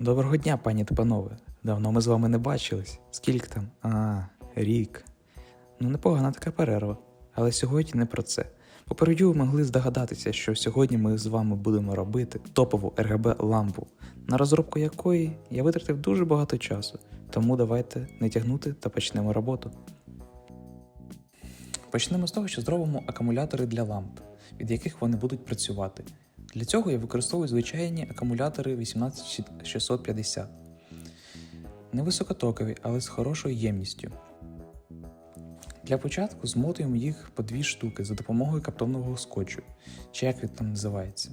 Доброго дня, пані та панове. Давно ми з вами не бачились. Скільки там? А, рік. Ну, непогана така перерва. Але сьогодні не про це. Попередньо ви могли здогадатися, що сьогодні ми з вами будемо робити топову RGB лампу, на розробку якої я витратив дуже багато часу. Тому давайте не тягнути та почнемо роботу. Почнемо з того, що зробимо акумулятори для ламп, від яких вони будуть працювати. Для цього я використовую звичайні акумулятори 18650. Невисокотокові, але з хорошою ємністю. Для початку змотуємо їх по дві штуки за допомогою каптонового скотчу, чи як він там називається.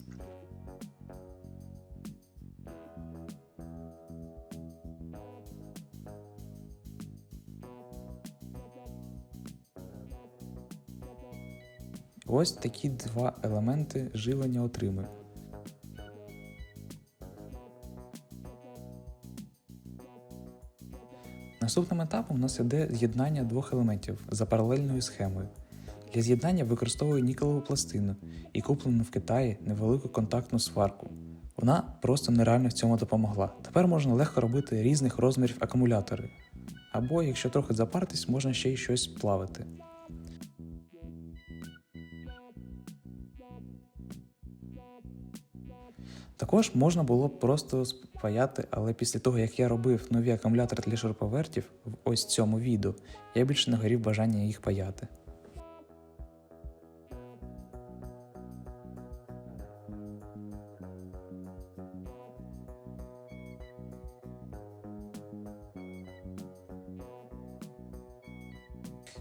Ось такі два елементи живлення отримуємо. Наступним етапом у нас іде з'єднання двох елементів за паралельною схемою. Для з'єднання використовую нікелеву пластину і куплену в Китаї невелику контактну сварку. Вона просто нереально в цьому допомогла. Тепер можна легко робити різних розмірів акумулятори. Або, якщо трохи запартись, можна ще й щось плавити. Також можна було просто спаяти, але після того, як я робив нові акумулятори для шуруповертів в ось цьому відео, я більше не горів бажання їх паяти.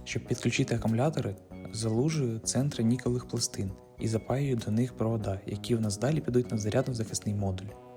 Щоб підключити акумулятори, залужую центри нікелевих пластин і запаюю до них провода, які в нас далі підуть на зарядно-захисний модуль.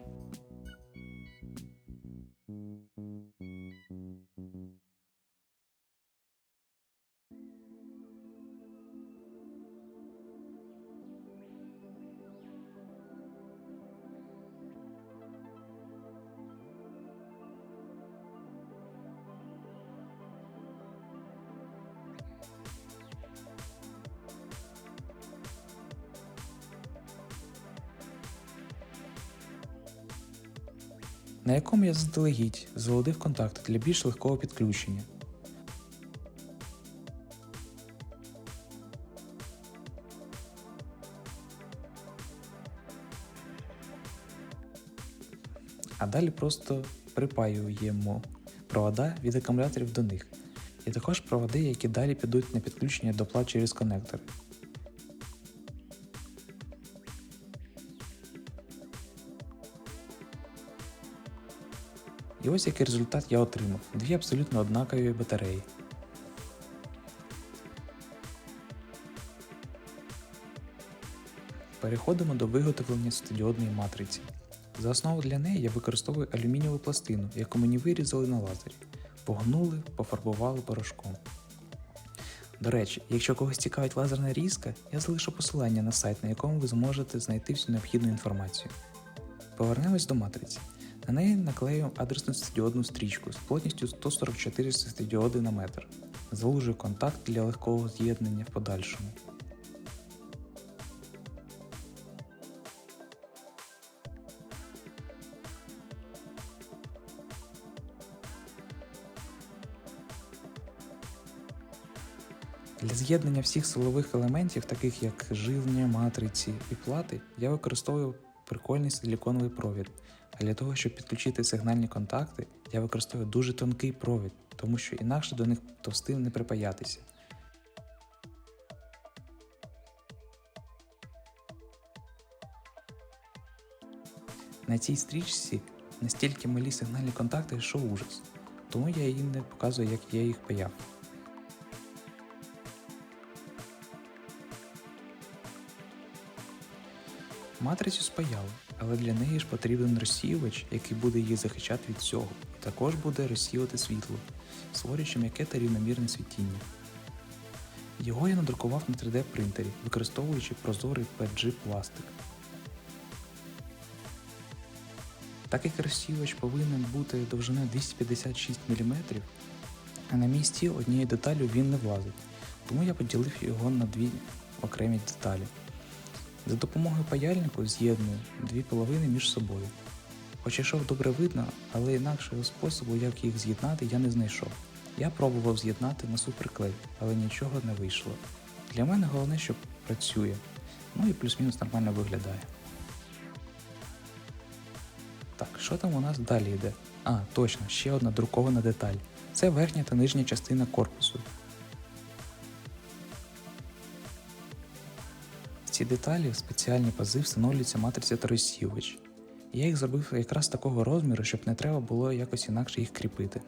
На якому я заздалегідь заводив контакти для більш легкого підключення. А далі просто припаюємо провода від акумуляторів до них, і також проводи, які далі підуть на підключення до плат через коннектори. І ось який результат я отримав: дві абсолютно однакові батареї. Переходимо до виготовлення світодіодної матриці. За основу для неї я використовую алюмінієву пластину, яку мені вирізали на лазері, погнули, пофарбували порошком. До речі, якщо когось цікавить лазерна різка, я залишу посилання на сайт, на якому ви зможете знайти всю необхідну інформацію. Повернемось до матриці. На неї наклею адресну світодіодну стрічку з плотністю 144 світодіоди на метр. Залужую контакт для легкого з'єднання в подальшому. Для з'єднання всіх силових елементів, таких як живлення, матриці і плати, я використовую прикольний силіконовий провід. Для того, щоб підключити сигнальні контакти, я використовую дуже тонкий провід, тому що інакше до них товстим не припаятися. На цій стрічці настільки малі сигнальні контакти, що ужас, тому я їм не показую, як я їх паяв. Матрицю спаяли, але для неї ж потрібен розсіювач, який буде її захищати від цього, і також буде розсіювати світло, створюючи м'яке та рівномірне світіння. Його я надрукував на 3D принтері, використовуючи прозорий PG пластик. Так як розсіювач повинен бути довжиною 256 мм, а на мій стіл однією деталю він не влазить, тому я поділив його на дві окремі деталі. За допомогою паяльнику з'єдную дві половини між собою. Хоч ішов добре видно, але інакшого способу, як їх з'єднати, я не знайшов. Я пробував з'єднати на суперклей, але нічого не вийшло. Для мене головне, що працює, ну і плюс-мінус нормально виглядає. Так, що там у нас далі йде? А, точно, ще одна друкована деталь. Це верхня та нижня частина корпусу. Ці деталі в спеціальні пази встановлюється матриця та. Я їх зробив якраз такого розміру, щоб не треба було якось інакше їх кріпити.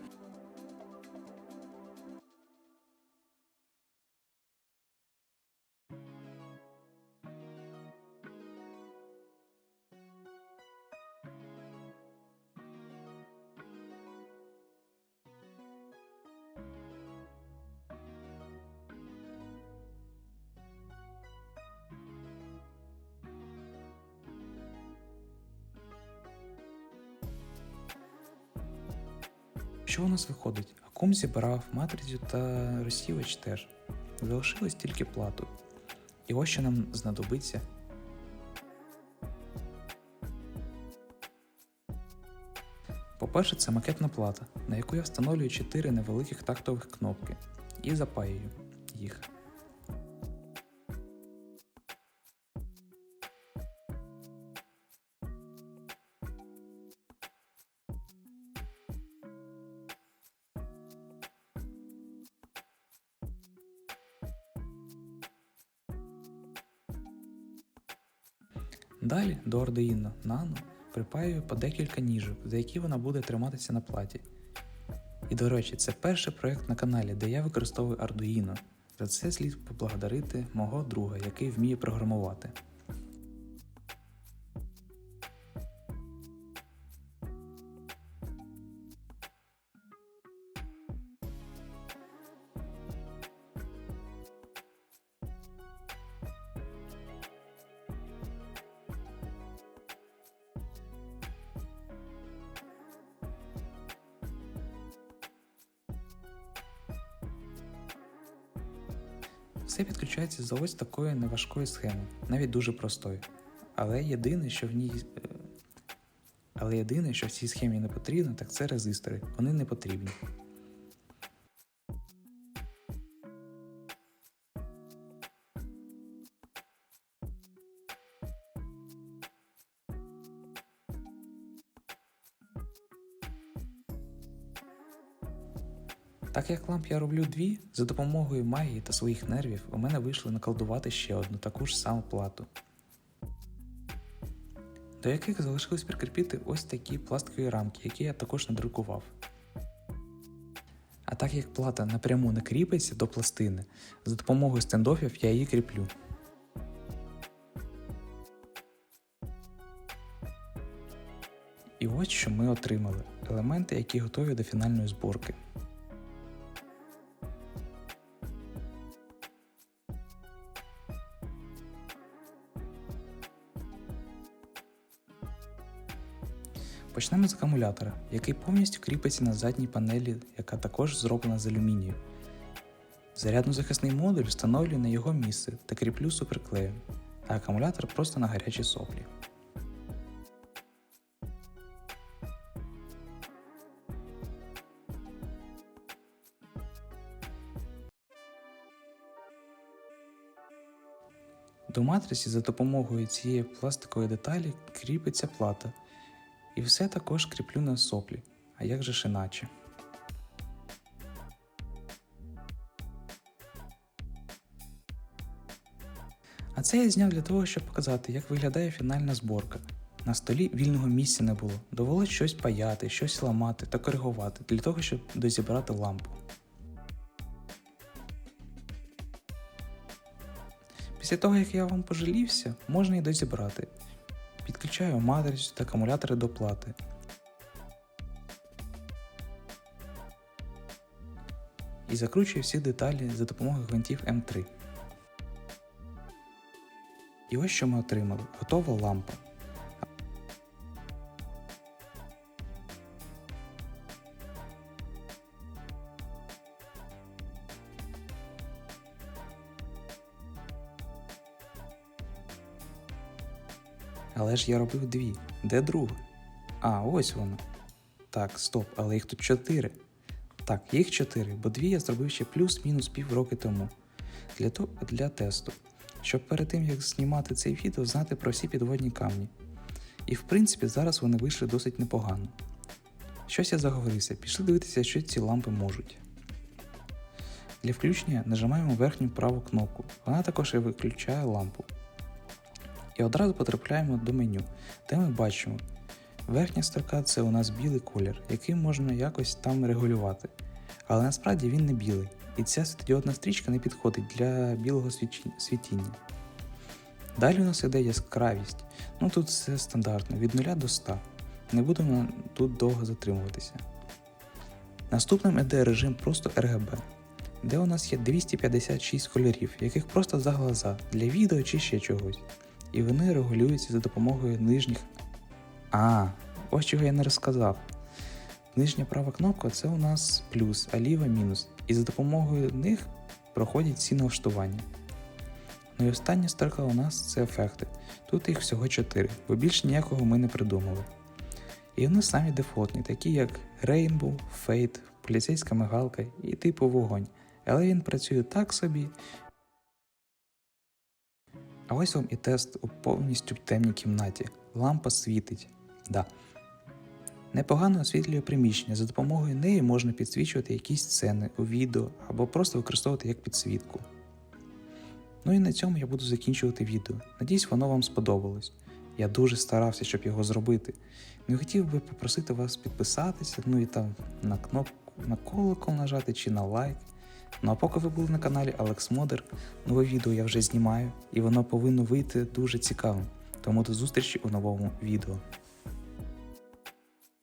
Що у нас виходить? Акум зібрав матрицю та розсівач теж. Залишилось тільки плату. І ось що нам знадобиться. По-перше, це макетна плата, на яку я встановлюю 4 невеликих тактових кнопки і запаюю їх. Далі до Arduino Nano припаюю по декілька ніжок, за які вона буде триматися на платі. І до речі, це перший проєкт на каналі, де я використовую Arduino. За це слід поблагодарити мого друга, який вміє програмувати. Все підключається за ось такої неважкої схеми, навіть дуже простої. Але єдине, що в ній. е, Але єдине, що в цій схемі не потрібно, так це резистори. Вони не потрібні. Так як ламп я роблю дві, за допомогою магії та своїх нервів у мене вийшло наколдувати ще одну таку ж саму плату. До яких залишилось прикріпити ось такі пластикові рамки, які я також надрукував. А так як плата напряму не кріпиться до пластини, за допомогою стендофів я її кріплю. І ось що ми отримали: елементи, які готові до фінальної зборки. Почнемо з акумулятора, який повністю кріпиться на задній панелі, яка також зроблена з алюмінію. Зарядно-захисний модуль встановлюю на його місце та кріплю суперклеєм, а акумулятор просто на гарячі соплі. До матриці за допомогою цієї пластикової деталі кріпиться плата. І все також кріплю на соплі, а як же ж іначе. А це я зняв для того, щоб показати, як виглядає фінальна зборка. На столі вільного місця не було. Довелось щось паяти, щось ламати та коригувати для того, щоб дозібрати лампу. Після того, як я вам пожалівся, можна і дозібрати. Підключаю матрицю та акумулятори до плати. І закручую всі деталі за допомогою гвинтів М3. І ось що ми отримали. Готова лампа. Але ж я робив дві. Де друга? А, ось воно. Так, стоп, але їх тут чотири. Так, їх чотири, бо дві я зробив ще плюс-мінус пів роки тому. Для, то, для тесту. Щоб перед тим, як знімати цей відео, знати про всі підводні камні. І в принципі зараз вони вийшли досить непогано. Щось я заговорився, пішли дивитися, що ці лампи можуть. Для включення нажимаємо верхню праву кнопку. Вона також і виключає лампу. І одразу потрапляємо до меню, де ми бачимо. Верхня строка це у нас білий колір, який можна якось там регулювати. Але насправді він не білий, і ця світлодіодна стрічка не підходить для білого світіння. Далі у нас іде яскравість. Ну тут все стандартно, від 0 до 100. Не будемо тут довго затримуватися. Наступним іде режим просто RGB, де у нас є 256 кольорів, яких просто за глаза для відео чи ще чогось. І вони регулюються за допомогою нижніх. А, ось чого я не розказав. Нижня права кнопка це у нас плюс, а ліва мінус. І за допомогою них проходять ці налаштування. Ну і остання строка у нас це ефекти. Тут їх всього 4, бо більше ніякого ми не придумали. І вони самі дефолтні, такі як Rainbow, Fade, поліцейська мигалка і типу вогонь. Але він працює так собі. А ось вам і тест у повністю темній кімнаті. Лампа світить. Да. Непогано освітлює приміщення. За допомогою неї можна підсвічувати якісь сцени у відео або просто використовувати як підсвітку. Ну і на цьому я буду закінчувати відео. Надіюсь, воно вам сподобалось. Я дуже старався, щоб його зробити. Не хотів би попросити вас підписатися, ну і там на кнопку на колокол нажати чи на лайк. Ну а поки ви були на каналі Алекс Модер, нове відео я вже знімаю, і воно повинно вийти дуже цікавим. Тому до зустрічі у новому відео.